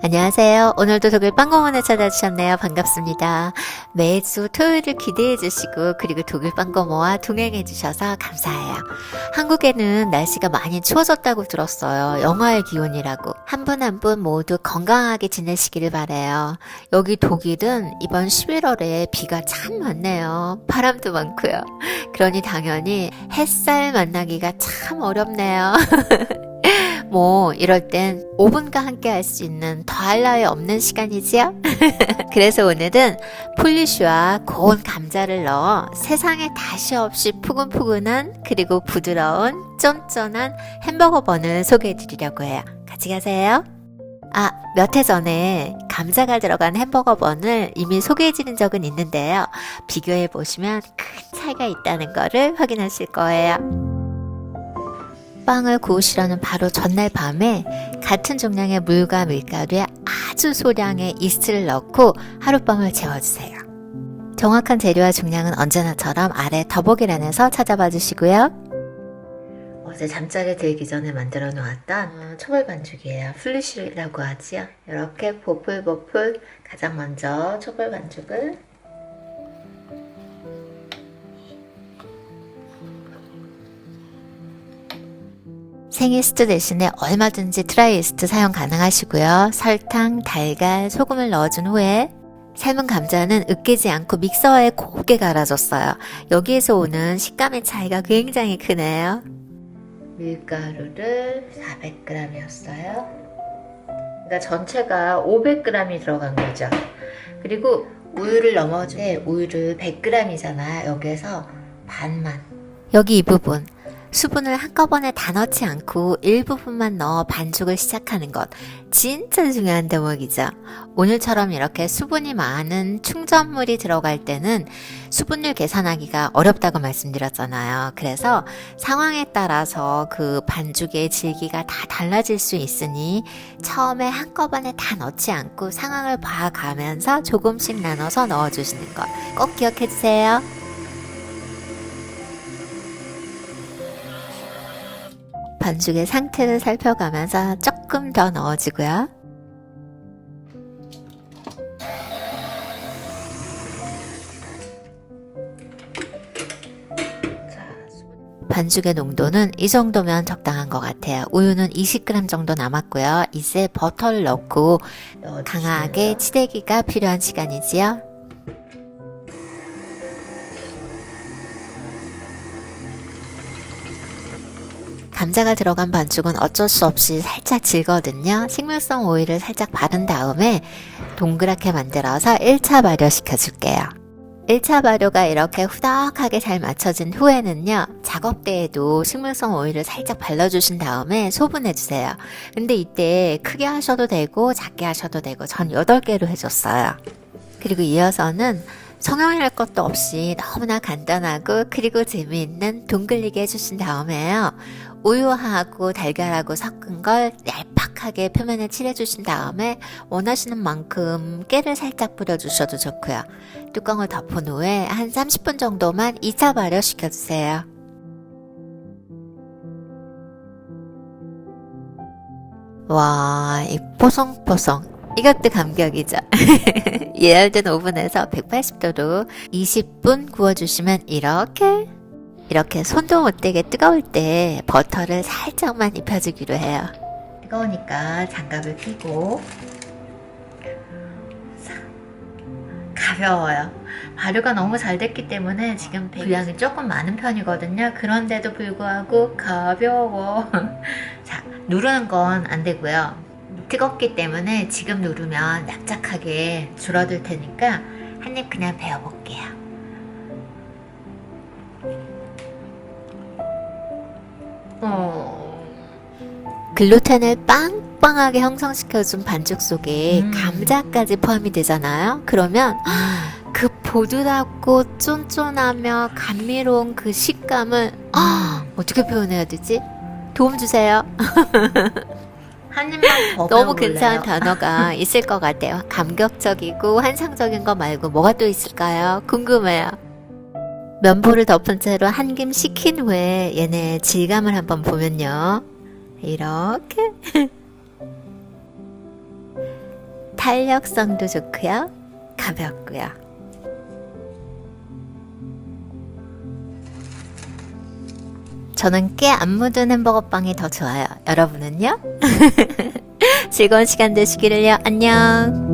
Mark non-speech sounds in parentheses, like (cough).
안녕하세요. 오늘도 독일 빵공원에 찾아주셨네요. 반갑습니다. 매주 토요일을 기대해 주시고 그리고 독일 빵고모와 동행해 주셔서 감사해요. 한국에는 날씨가 많이 추워졌다고 들었어요. 영하의 기온이라고. 한 분 한 분 모두 건강하게 지내시기를 바래요. 여기 독일은 이번 11월에 비가 참 많네요. 바람도 많고요. 그러니 당연히 햇살 만나기가 참 어렵네요. (laughs) 뭐 이럴 땐 5분과 함께 할 수 있는 더할 나위 없는 시간이지요? (laughs) 그래서 오늘은 폴리쉬와 고운 감자를 넣어 세상에 다시 없이 푸근푸근한 그리고 부드러운 쫀쫀한 햄버거 번을 소개해 드리려고 해요. 같이 가세요. 아, 몇 해 전에 감자가 들어간 햄버거 번을 이미 소개해 드린 적은 있는데요. 비교해 보시면 큰 차이가 있다는 거를 확인하실 거예요. 빵을 구우시려는 바로 전날 밤에 같은重량의 물과 밀가루에 아주 소량의 이스트를 넣고 하룻밤을 재워주세요. 정확한 재료와 중량은 언제나처럼 아래 더보기란에서 찾아봐 주시고요. 어제 잠자리 들기 전에 만들어 놓았던 어, 초벌 반죽이에요. 플리쉬라고 하지요. 이렇게 보풀보풀 가장 먼저 초벌 반죽을 생이스트 대신에 얼마든지 트라이이스트 사용 가능하시고요. 설탕, 달걀, 소금을 넣어준 후에 삶은 감자는 으깨지 않고 믹서에 곱게 갈아줬어요. 여기에서 오는 식감의 차이가 굉장히 크네요. 밀가루를 400g이었어요. 그러니까 전체가 500g이 들어간 거죠. 그리고 우유를 넣어줄 때 우유를 100g이잖아요. 여기에서 반만. 여기 이 부분. 수분을 한꺼번에 다 넣지 않고 일부분만 넣어 반죽을 시작하는 것. 진짜 중요한 대목이죠. 오늘처럼 이렇게 수분이 많은 충전물이 들어갈 때는 수분율 계산하기가 어렵다고 말씀드렸잖아요. 그래서 상황에 따라서 그 반죽의 질기가 다 달라질 수 있으니 처음에 한꺼번에 다 넣지 않고 상황을 봐가면서 조금씩 나눠서 넣어주시는 것. 꼭 기억해 주세요. 반죽의 상태를 살펴가면서 조금 더 넣어주고요. 반죽의 농도는 이 정도면 적당한 것 같아요. 우유는 20g 정도 남았고요. 이제 버터를 넣고 강하게 치대기가 필요한 시간이지요. 감자가 들어간 반죽은 어쩔 수 없이 살짝 질거든요. 식물성 오일을 살짝 바른 다음에 동그랗게 만들어서 1차 발효시켜 줄게요. 1차 발효가 이렇게 후덕하게 잘 맞춰진 후에는요, 작업대에도 식물성 오일을 살짝 발라주신 다음에 소분해주세요. 근데 이때 크게 하셔도 되고, 작게 하셔도 되고, 전 8개로 해줬어요. 그리고 이어서는 성형할 것도 없이 너무나 간단하고 그리고 재미있는 동글리게 해주신 다음에요. 우유하고 달걀하고 섞은 걸 얄팍하게 표면에 칠해주신 다음에 원하시는 만큼 깨를 살짝 뿌려주셔도 좋고요. 뚜껑을 덮은 후에 한 30분 정도만 2차 발효시켜주세요. 와, 이 뽀송뽀송. 이것도 감격이죠. (laughs) 예열된 오븐에서 180도로 20분 구워주시면 이렇게 이렇게 손도 못 대게 뜨거울 때 버터를 살짝만 입혀주기로 해요. 뜨거우니까 장갑을 끼고 가벼워요. 발효가 너무 잘 됐기 때문에 지금 분량이 조금 많은 편이거든요. 그런데도 불구하고 가벼워. (laughs) 자, 누르는 건 안 되고요. 뜨겁기 때문에 지금 누르면 납작하게 줄어들 테니까 한 입 그냥 베어볼게요. 어... 글루텐을 빵빵하게 형성시켜준 반죽 속에 음. 감자까지 포함이 되잖아요. 그러면 그 보드랍고 쫀쫀하며 감미로운 그 식감을 아, 어떻게 표현해야 되지? 도움 주세요. (laughs) 한 입만 더 너무? 근사한 단어가 (laughs) 있을 것 같아요. 감격적이고 환상적인 거 말고 뭐가 또 있을까요? 궁금해요. 면보를 덮은 채로 한 김 식힌 후에 얘네 질감을 한번 보면요. 이렇게 (laughs) 탄력성도 좋고요. 가볍고요. 저는 깨안 묻은 햄버거 빵이 더 좋아요. 여러분은요? (laughs) 즐거운 시간 되시기를요. 안녕.